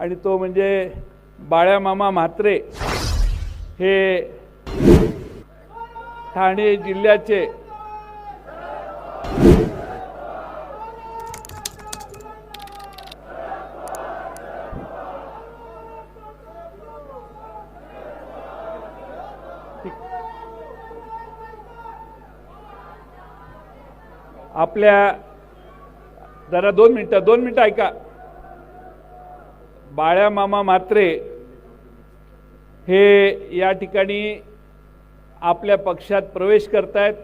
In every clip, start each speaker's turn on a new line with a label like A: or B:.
A: आणि तो म्हणजे बाळ्यामामा म्हात्रे हे ठाणे जिल्ह्याचे आपल्या जरा दोन मिनटं दोन मिनटं ऐका. बाळ्यामामा मात्रे हे या ठिकाणी आपल्या पक्षात प्रवेश करतायत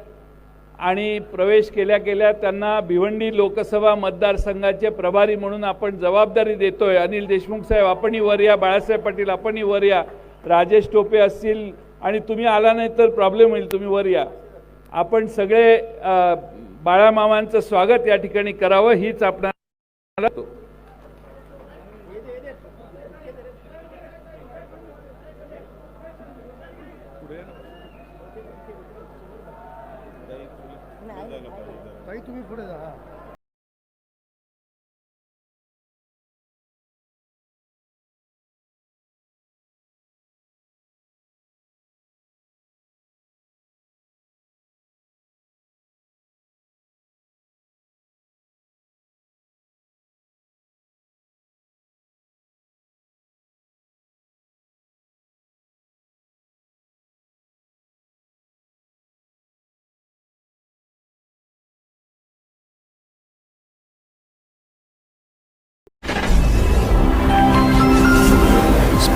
A: आणि प्रवेश केल्या केल्या त्यांना भिवंडी लोकसभा मतदारसंघाचे प्रभारी म्हणून आपण जबाबदारी देतोय. अनिल देशमुख साहेब आपणही वर या. बाळासाहेब पाटील आपणही वर या. राजेश टोपे असतील आणि तुम्ही आला नाही तर प्रॉब्लेम होईल तुम्ही वर या. आपण सगळे बाळामामांचं स्वागत या ठिकाणी करावं हीच आपण
B: ताई तुम्ही पुढे जा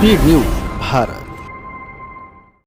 B: हा.
C: Speed news Bharat